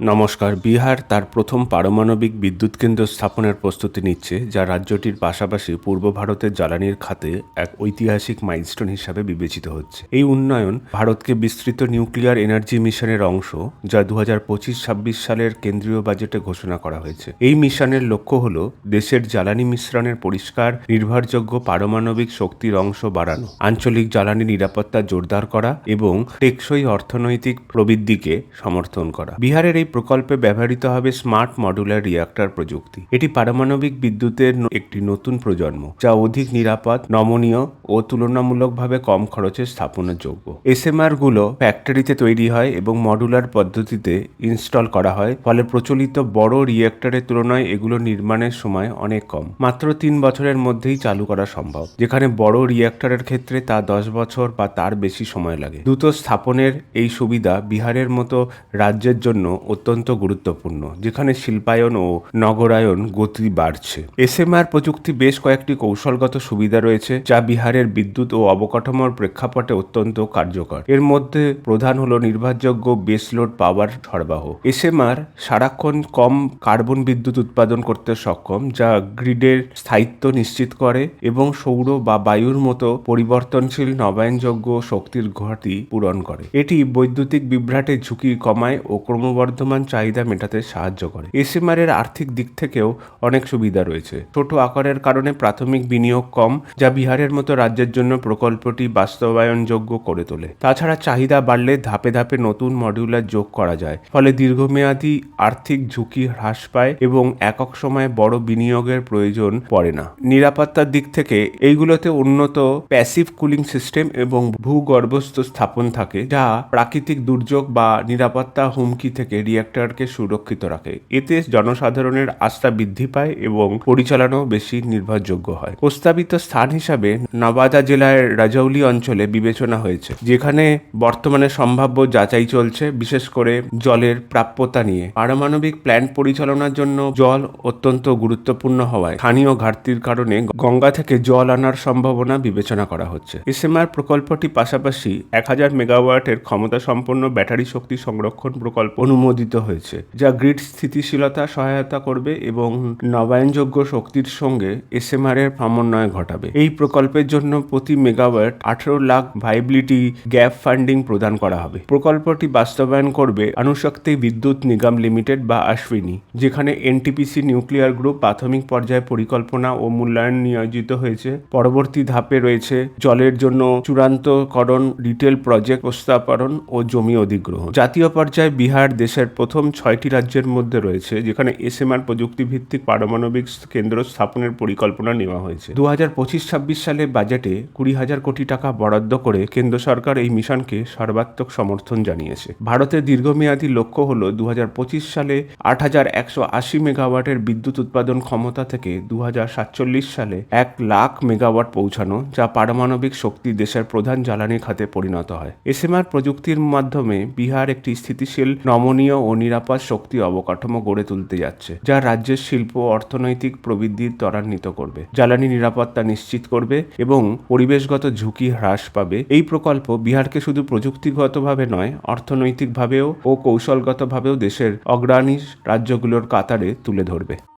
নমস্কার। বিহার তার প্রথম পারমাণবিক বিদ্যুৎ কেন্দ্র স্থাপনের প্রস্তুতি নিচ্ছে, যা রাজ্যটির পাশাপাশি পূর্ব ভারতের জ্বালানির খাতে এক ঐতিহাসিক মাইলস্টোন হিসাবে বিবেচিত হচ্ছে। এই উন্নয়ন ভারতকে বিস্তৃত নিউক্লিয়ার এনার্জি মিশনের অংশ, যা দু হাজার পঁচিশ ছাব্বিশ সালের কেন্দ্রীয় বাজেটে ঘোষণা করা হয়েছে। এই মিশনের লক্ষ্য হল দেশের জ্বালানি মিশ্রণের পরিষ্কার, নির্ভরযোগ্য পারমাণবিক শক্তির অংশ বাড়ানো, আঞ্চলিক জ্বালানি নিরাপত্তা জোরদার করা এবং টেকসই অর্থনৈতিক প্রবৃদ্ধিকে সমর্থন করা। বিহারের এই প্রকল্পে ব্যবহৃত হবে স্মার্ট মডুলার রিয়াক্টর প্রযুক্তি। এটি পারমাণবিক বিদ্যুতের একটি নতুন প্রজন্ম, যা অধিক নিরাপদ, নমনীয় ও তুলনামূলকভাবে কম খরচে স্থাপনের যোগ্য এসএমআরগুলো ফ্যাক্টরিতে তৈরি হয় এবং মডুলার পদ্ধতিতে ইনস্টল করা হয়, ফলে প্রচলিত বড় রিয়েক্টরের তুলনায় এগুলো নির্মাণের সময় অনেক কম। মাত্র তিন বছরের মধ্যেই চালু করা সম্ভব, যেখানে বড় রিয়েক্টরের ক্ষেত্রে তা দশ বছর বা তার বেশি সময় লাগে। দ্রুত স্থাপনের এই সুবিধা বিহারের মতো রাজ্যের জন্য অত্যন্ত গুরুত্বপূর্ণ, যেখানে শিল্পায়ন ও নগরায়ন গতি বাড়ছে। এসএমআর প্রযুক্তি বেশ কয়েকটি কৌশলগত সুবিধা রয়েছে, যা বিহারের বিদ্যুৎ ও অবকাঠামোর প্রেক্ষাপটে অত্যন্ত কার্যকর। এর মধ্যে প্রধান হলো নির্ভরযোগ্য বেসলোড পাওয়ার সরবরাহ। এসএমআর সারাক্ষণ কম কার্বন বিদ্যুৎ উৎপাদন করতে সক্ষম, যা গ্রিডের স্থায়িত্ব নিশ্চিত করে এবং সৌর বা বায়ুর মতো পরিবর্তনশীল নবায়নযোগ্য শক্তির ঘাটতি পূরণ করে। এটি বৈদ্যুতিক বিভ্রাটের ঝুঁকি কমায় ও ক্রমবর্ধমান চাহিদা মেটাতে সাহায্য করে। এসএমআর এর আর্থিক দিক থেকেও অনেক সুবিধা রয়েছে। ছোট আকারের কারণে প্রাথমিক বিনিয়োগ কম, যা বিহারের মতো রাজ্যের জন্য প্রকল্পটি বাস্তবায়নযোগ্য করে তোলে। তাছাড়া চাহিদা বাড়লে ধাপে ধাপে নতুন মডিউলার যোগ করা যায়, ফলে দীর্ঘমেয়াদী আর্থিক ঝুঁকি হ্রাস পায় এবং একক সময়ে বড় বিনিয়োগের প্রয়োজন পড়ে না। নিরাপত্তার দিক থেকে এইগুলোতে উন্নত প্যাসিভ কুলিং সিস্টেম এবং ভূগর্ভস্থ স্থাপন থাকে, যা প্রাকৃতিক দুর্যোগ বা নিরাপত্তা হুমকি থেকে রিয়েক্টরকে সুরক্ষিত রাখে। এতে জনসাধারণের আস্থা বৃদ্ধি পায় এবং পরিচালনাও বেশি নির্ভরযোগ্য হয়। প্রস্তাবিত স্থান হিসাবে নবাদা জেলার রাজৌলি অঞ্চলে বিবেচনা হয়েছে, যেখানে বর্তমানে সম্ভাব্য যাচাই চলছে, বিশেষ করে জলের প্রাপ্যতা নিয়ে। পারমাণবিক প্ল্যান্ট পরিচালনার জন্য জল অত্যন্ত গুরুত্বপূর্ণ হওয়ায় স্থানীয় ঘাটতির কারণে গঙ্গা থেকে জল আনার সম্ভাবনা বিবেচনা করা হচ্ছে। এসএমআর প্রকল্পটি পাশাপাশি এক হাজার মেগাওয়াটের ক্ষমতা সম্পন্ন ব্যাটারি শক্তি সংরক্ষণ প্রকল্প অনুমোদিত হয়েছে, যা গ্রিড স্থিতিশীলতা সহায়তা করবে এবং নবায়নযোগ্য শক্তির সঙ্গে এসএমআর এর সমন্বয় ঘটাবে। এই প্রকল্পের জন্য প্রতি মেগাওয়াট আঠারো লাখ ভাইবিলিটি গ্যাপ ফান্ডিং প্রদান করা হবে। প্রকল্পটি বাস্তবায়ন করবে আনুশক্তি বিদ্যুৎ নিগম লিমিটেড বা আশ্বিনী, যেখানে এনটিপিসি নিউক্লিয়ার গ্রুপ প্রাথমিক পর্যায়ে পরিকল্পনা ও মূল্যায়ন নিয়োজিত হয়েছে। পরবর্তী ধাপে রয়েছে জলের জন্য চূড়ান্তকরণ, রিটেল প্রজেক্ট প্রস্তাবন ও জমি অধিগ্রহণ। জাতীয় পর্যায়ে বিহার দেশের প্রথম ছয়টি রাজ্যের মধ্যে রয়েছে, যেখানে এসএমআর প্রযুক্তি ভিত্তিক পারমাণবিক কেন্দ্র স্থাপনের পরিকল্পনা নেওয়া হয়েছে। দু হাজার পঁচিশ ছাব্বিশ সালে বাজেটে কুড়ি হাজার কোটি টাকা বরাদ্দ করে কেন্দ্র সরকার এই মিশনকে সর্বাত্মক সমর্থন জানিয়েছে। ভারতের দীর্ঘমেয়াদী লক্ষ্য হল দু হাজার পঁচিশ সালে আট হাজার একশো আশি মেগাওয়াটের বিদ্যুৎ উৎপাদন ক্ষমতা থেকে দু হাজার সাতচল্লিশ সালে এক লাখ মেগাওয়াট পৌঁছানো, যা পারমাণবিক শক্তি দেশের প্রধান জ্বালানি খাতে পরিণত হয়। এসএমআর প্রযুক্তির মাধ্যমে বিহার একটি স্থিতিশীল নমনীয় নিরাপদ শক্তি অবকাঠামো গড়ে তুলতে যাচ্ছে, যা রাজ্যের শিল্প, অর্থনৈতিক প্রবৃদ্ধি ত্বরান্বিত করবে। জ্বালানি নিরাপত্তা নিশ্চিত করবে এবং পরিবেশগত ঝুঁকি হ্রাস পাবে। এই প্রকল্প বিহারকে শুধু প্রযুক্তিগতভাবে নয়, অর্থনৈতিকভাবেও ও কৌশলগতভাবেও দেশের অগ্রাণী রাজ্যগুলোর কাতারে তুলে ধরবে।